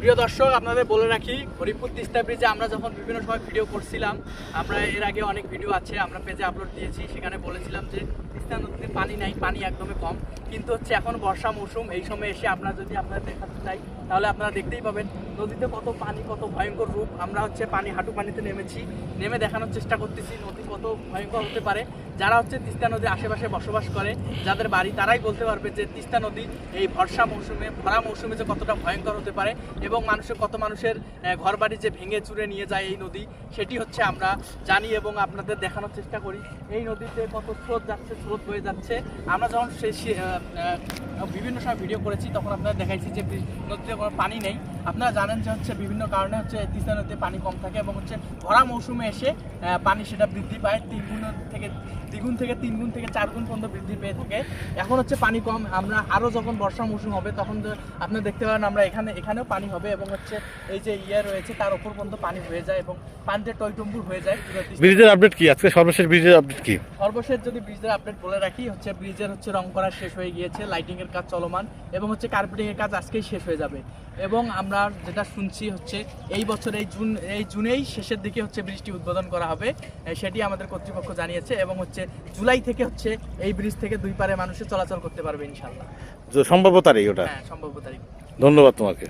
প্রিয় দর্শক, আপনাদের বলে রাখি হরিপুর তিস্তা ব্রিজে আমরা যখন বিভিন্ন সময় ভিডিও করছিলাম, আমরা এর আগে অনেক ভিডিও আছে, আমরা পেজে আপলোড দিয়েছি, সেখানে বলেছিলাম যে তিস্তা নদীতে পানি নাই, পানি একদমই কম। কিন্তু হচ্ছে এখন বর্ষা মৌসুম, এই সময় এসে আমরা যদি আপনারা দেখাতে চাই, তাহলে আপনারা দেখতেই পাবেন নদীতে কত পানি, কত ভয়ঙ্কর রূপ। আমরা হচ্ছে পানি, হাঁটু পানিতে নেমেছি, নেমে দেখানোর চেষ্টা করতেছি নদী কত ভয়ঙ্কর হতে পারে। যারা হচ্ছে তিস্তা নদীর আশেপাশে বসবাস করে, যাদের বাড়ি, তারাই বলতে পারবে যে তিস্তা নদী এই বর্ষা মৌসুমে, ভরা মৌসুমে যে কতটা ভয়ঙ্কর হতে পারে এবং মানুষের কত মানুষের ঘর বাড়ি যে ভেঙে চুরে নিয়ে যায় এই নদী, সেটি হচ্ছে আমরা জানি এবং আপনাদের দেখানোর চেষ্টা করি। এই নদীতে কত স্রোত যাচ্ছে, স্রোত বয়ে যাচ্ছে। আমরা যখন সেই সে- বিভিন্ন সময় ভিডিও করেছি, তখন আপনারা দেখাইছি যে নদীতে কোনো পানি নেই। আপনারা জানেন যে হচ্ছে বিভিন্ন কারণে হচ্ছে তিস্তা নদীতে পানি কম থাকে এবং হচ্ছে ভরা মৌসুমে এসে পানি সেটা বৃদ্ধি পায়। তিন গুণ থেকে দ্বিগুণ থেকে তিন গুণ থেকে চার গুণ পর্যন্ত বৃদ্ধি পেয়ে থাকে। এখন হচ্ছে পানি কম। আমরা আরও যখন বর্ষা মৌসুম হবে তখন তো আপনি দেখতে পাবেন আমরা এখানে এখানেও পানি হবে এবং হচ্ছে এই যে ইয়ে রয়েছে তার উপর পর্যন্ত পানি হয়ে যায় এবং পানিতে টইটম্বুর হয়ে যায় ব্রিজের আপডেট কি? আজকে সর্বশেষ ব্রিজের আপডেট কি? সর্বশেষ যদি ব্রিজের আপডেট বলে রাখি হচ্ছে ব্রিজের হচ্ছে রং করা শেষ হয়ে গিয়েছে লাইটিংয়ের কাজ চলমান এবং হচ্ছে কার্পেটিংয়ের কাজ আজকেই শেষ হয়ে যাবে। এবং আমরা যেটা শুনছি হচ্ছে এই বছর এই জুন এই জুনেই শেষের দিকে হচ্ছে ব্রিজটি উদ্বোধন করা হবে। সেটি আমাদের কর্তৃপক্ষ জানিয়েছে এবং হচ্ছে জুলাই থেকে হচ্ছে এই ব্রিজ থেকে দুই পারে মানুষে চলাচল করতে পারবে ইনশাল্লাহ সম্ভাব্য তারিখ ওটা? হ্যাঁ সম্ভাব্য তারিখ। ধন্যবাদ তোমাকে।